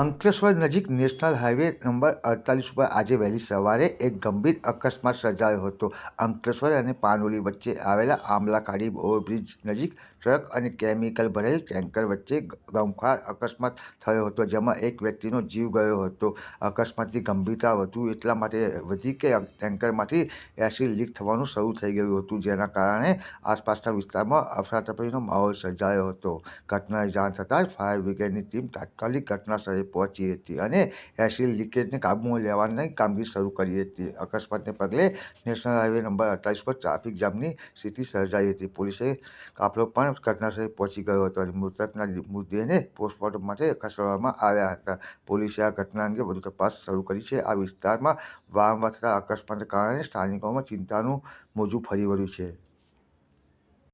અંકલેશ્વર નજીક national highway number અડતાલીસ ઉપર આજે વહેલી સવારે એક ગંભીર અકસ્માત સર્જાયો હતો. અંકલેશ્વર અને પાનોલી વચ્ચે આવેલા આમલાખાડી ઓવરબ્રિજ નજીક ટ્રક અને કેમિકલ ભરેલ ટેન્કર વચ્ચે ગમખ્વાર અકસ્માત થયો હતો, જેમાં એક વ્યક્તિનો જીવ ગયો હતો. અકસ્માતની ગંભીરતા વધુ એટલા માટે વધી કે ટેન્કરમાંથી એસિડ લીક થવાનું શરૂ થઈ ગયું હતું, જેના કારણે આસપાસના વિસ્તારમાં અફરાતફરીનો માહોલ સર્જાયો હતો. ઘટનાની જાણ થતાં ફાયર બ્રિગેડની ટીમ તાત્કાલિક ઘટના સ્થળે પહોંચી હતી અને એસિડ લીકેજને કાબૂમાં લેવાની કામગીરી શરૂ કરી હતી. અકસ્માતને પગલે નેશનલ હાઈવે નંબર અડતાલીસ પર ટ્રાફિક જામની સ્થિતિ સર્જાઈ હતી. પોલીસે કાફલો પણ ઘટનાસ્થળે પહોંચી ગયો હતો અને મૃતકના મૃતદેહને પોસ્ટમોર્ટમ માટે ખસેડવામાં આવ્યા હતા. પોલીસે આ ઘટના અંગે વધુ તપાસ શરૂ કરી છે. આ વિસ્તારમાં વારંવાર થતા અકસ્માતને કારણે સ્થાનિકોમાં ચિંતાનું મોજું ફરી વળ્યું છે.